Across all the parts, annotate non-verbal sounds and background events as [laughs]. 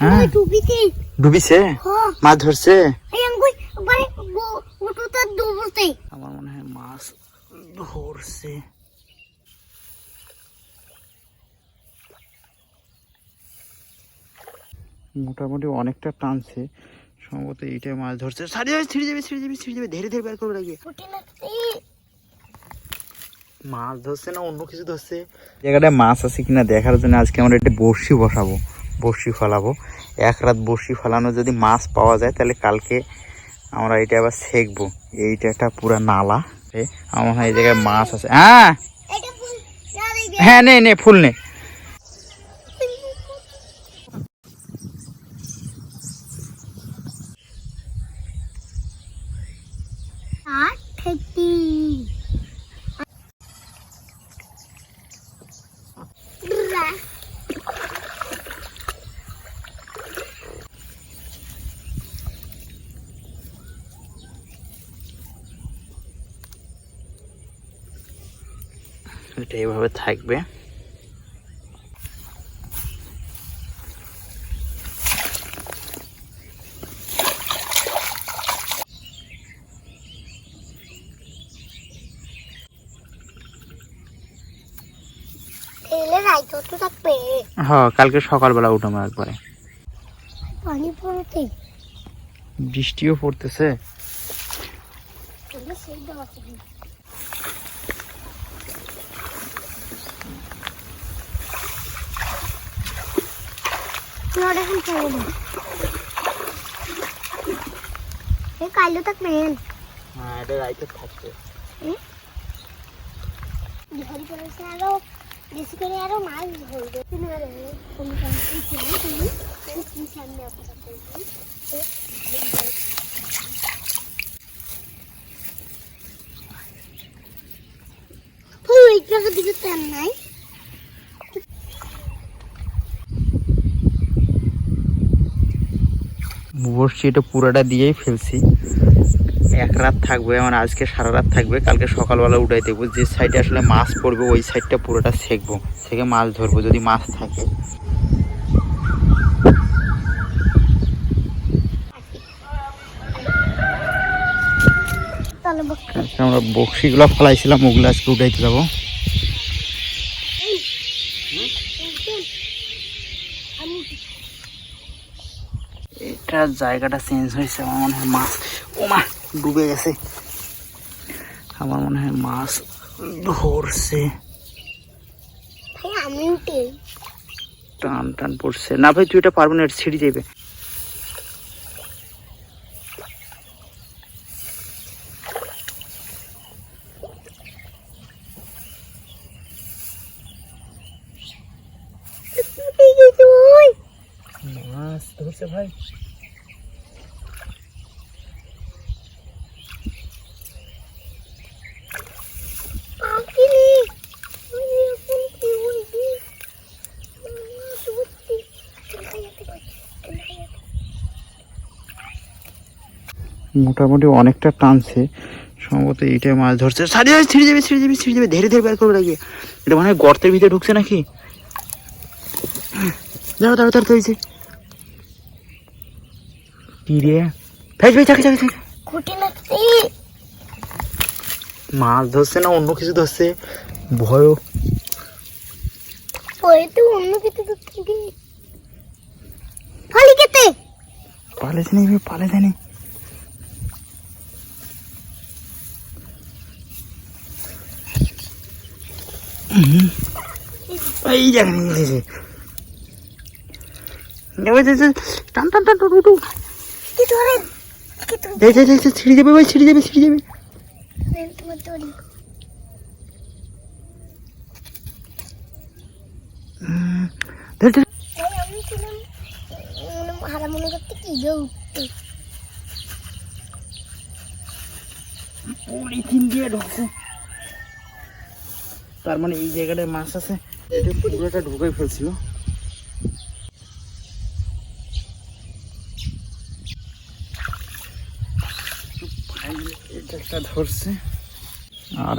হ্যাঁ। ডুবিছে। হ্যাঁ। মাছ ধরছে? এই আঙ্গুই ভাই ওটা ডুবতে আমার মনে হয় মাছ ধরছে। মোটামুটি অনেকটা টানছে। সম্ভবত এইটাই মাছ ধরছে। সারি যাবে ছিঁড়ে যাবে ছিঁড়ে যাবে ছিঁড়ে যাবে। ধীরে ধীরে বের করবে লাগিয়ে মাছ ধরছে না অন্য কিছু ধরছে? জায়গাটায় মাছ আছে কিনা দেখার জন্য আজকে আমরা একটা বড়শি বসাবো। বড়শি ফলাবো। এক রাত বড়শি ফলানো যদি মাছ পাওয়া যায় তাহলে কালকে আমরা এটা আবার সেকবো এইটা একটা পুরা নালা। আমার এই জায়গায় মাছ আছে। হ্যাঁ! হ্যাঁ নে নে ফুল নে। এটা এইভাবে থাকবে। হ্যাঁ কালকে সকালবেলা উঠাবো একবারে। পানি পড়তে বৃষ্টিও পড়তেছে। তোমরা সেই দেওয়া ছিল তোমার এখন চলে না এই কাইলো থাকবে হ্যাঁ এটা রাইতে থাকবে ঘরে পড়েছে আরও বেশি করে আরও মাছ ধরবে তুমি আর কোন কান্ট্রি ছিল তুমি কি সামনে অপেক্ষা করবে ওই টাকা দিকে তেল নাই বসছি এটা পুরাটা দিয়েই ফেলছি। এক রাত থাকবে আমার আজকে সারা রাত থাকবে কালকে সকালবেলা উঠাই দেবো যে সাইডে আসলে মাছ পড়বে ওই সাইডটা পুরোটা সেকবো সেকে মাছ ধরবো যদি মাছ থাকে। কালকে আমরা বক্সিগুলো ফলাইছিলাম ওগুলো আজকে উঠাইতে যাব আমি এটা জায়গাটা চেঞ্জ হয়েছে, আমার মনে হয় মাছ। ও মা, ডুবে গেছে। আমার মনে হয় মাছ ধরছে। টান টান পড়ছে। না ভাই, তুই এটা পারব না, এটা ছিঁড়ে যাবে মাছ ধরছে ভাই। মোটামুটি অনেকটা টানছে। সম্ভবত এইটাই মাছ ধরছে। সারি যাবে ছিঁড়ে যাবে ছিঁড়ে যাবে ছিঁড়ে যাবে। ধীরে ধীরে বের করবে লাগিয়ে এটা মানে গর্তের ভিতরে ঢুকছে নাকি? দাঁড়ো দাঁড়ো দাঁড়ো হয়েছে কি রে? ফেস ভাই থাকে থাকে থাকে। খুঁটি নাচতে মাছ ধরছে না অন্য কিছু ধরছে। ভয় পরে তো অন্য কিছু দেখতে ফালি কেতে পালেছে নি পালেছে নি হুম। এই ছিঁড়ে যাবে ভাই ছিঁড়ে তার মানে এই জায়গাটায় মাছ আছে। এটা ঢুকাই ফেলছিল। আর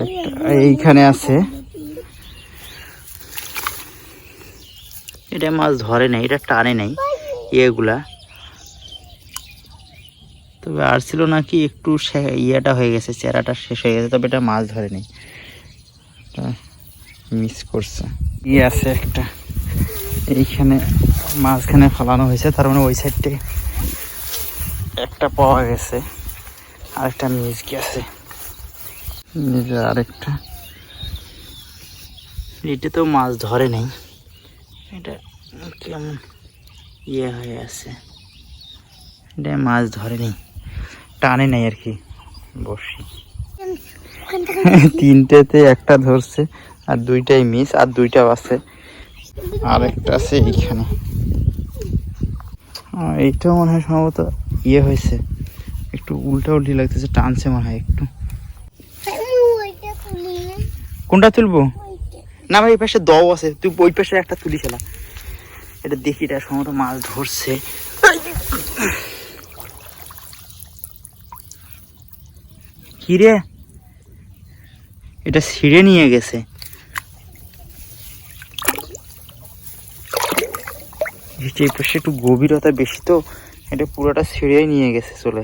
এইখানে আছে। এটা মাছ ধরে নাই, এটা টানে নাই ইয়েগুলা। তবে আর ছিল নাকি একটু ইয়েটা হয়ে গেছে, চেরাটা শেষ হয়ে গেছে, তবে এটা মাছ ধরে নেই। মিস করছে। ইয়ে আছে একটা। এইখানে মাঝখানে ফেলানো হয়েছে তার মানে ওই সাইডে একটা পাওয়া গেছে। আরেকটা মিস গেছে নিজে আরেকটা। এটা তো মাছ ধরে নেই। এটা কেমন ইয়ে হয়ে আছে। এটা মাছ ধরে নেই। টানে নেই আর কি। বসি। [laughs] তিনটেতে একটা ধরছে। আর দুইটাই মিস আর দুইটাও আছে। আর একটা আছে এইখানে। এইটাও মনে হয় সম্ভবত ইয়ে হয়েছে। একটু উল্টা উল্টি লাগতেছে, টানছে মনে হয় একটু। কোনটা তুলবো? না ভাই, এই পাশে দও আছে। তুই ওই পাশে একটা তুলি খেলা এটা দেখি, এটা সম্ভবত মাছ ধরছে। কি রে এটা ছিঁড়ে নিয়ে গেছে। এই পাশে একটু গভীরতা বেশি তো, এটা পুরোটা ছিঁড়ে নিয়ে গেছে চলে।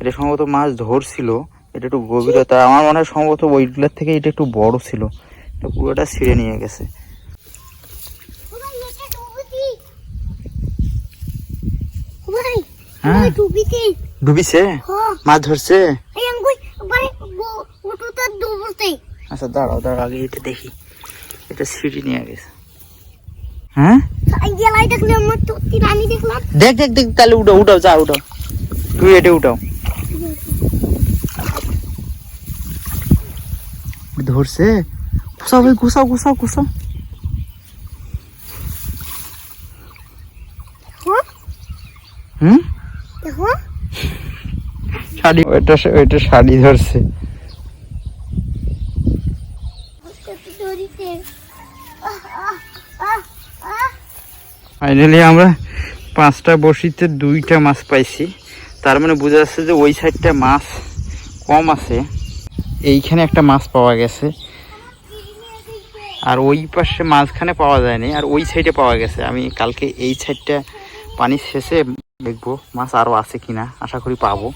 এটা সম্ভবত মাছ ধরছিল, এটা একটু গভীরতা, আমার মনে হয় সম্ভবত ওইগুলোর থেকে এটা একটু বড় ছিল। এটা পুরোটা ছিঁড়ে নিয়ে গেছে। হ্যাঁ। ডুবিছে? মাছ ধরছে? আচ্ছা দাঁড়াও দাঁড়াও, আগে এটা দেখি। এটা সিঁড়ি নিয়ে গেছে। হ্যাঁ? দেখ দেখ দেখ তাহলে উঠাও উঠাও যা উঠাও। তুই এটা উঠাও। ধরছে? ঘুষাও ভাই ঘুষাও ঘুষাও ঘুষাও হুম? শাড়ি ওইটা ওইটা শাড়ি ধরছে। ফাইনালি আমরা পাঁচটা বসিতে দুইটা মাছ পাইছি। তার মানে বোঝা যাচ্ছে যে ওই সাইডটা মাছ কম আছে। এইখানে একটা মাছ পাওয়া গেছে। আর ওই পাশে মাঝখানে পাওয়া যায়নি, আর ওই সাইডে পাওয়া গেছে। আমি কালকে এই সাইডটা পানির শেষে দেখব মাছ আরও আছে কিনা। আশা করি পাবো।